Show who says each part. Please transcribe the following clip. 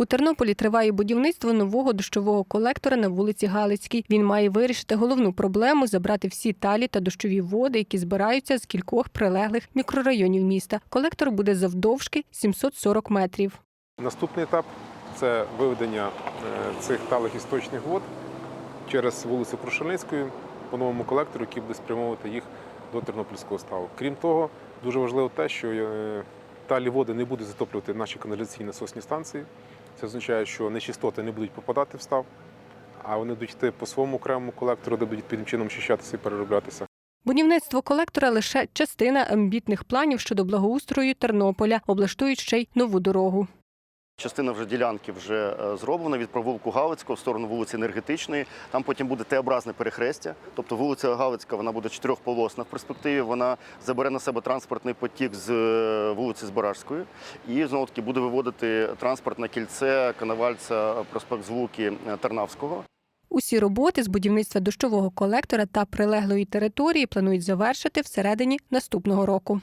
Speaker 1: У Тернополі триває будівництво нового дощового колектора на вулиці Галицькій. Він має вирішити головну проблему забрати всі талі та дощові води, які збираються з кількох прилеглих мікрорайонів міста. Колектор буде завдовжки 740 метрів.
Speaker 2: Наступний етап це виведення е, цих талих істочних вод через вулицю Крушельницької по новому колектору, який буде спрямовувати їх до Тернопільського ставу. Крім того, дуже важливо те, що талі води не будуть затоплювати наші каналізаційні насосні станції. Це означає, що нечистоти не будуть попадати в став, а вони будуть йти по своєму окремому колектору, де будуть під чином очищатися і перероблятися.
Speaker 1: Будівництво колектора лише частина амбітних планів щодо благоустрою Тернополя. Облаштують ще й нову дорогу.
Speaker 3: Частина вже ділянки вже е, зроблена від провулку Галицького в сторону вулиці Енергетичної. Там потім буде Т-образне перехрестя. Тобто вулиця Галицька вона буде чотирьохполосна в перспективі. Вона забере на себе транспортний потік з е, вулиці Збаражської і знову таки буде виводити транспорт на кільце Коновальця, проспект Звуки е, Тарнавського.
Speaker 1: Усі роботи з будівництва дощового колектора та прилеглої території планують завершити всередині наступного року.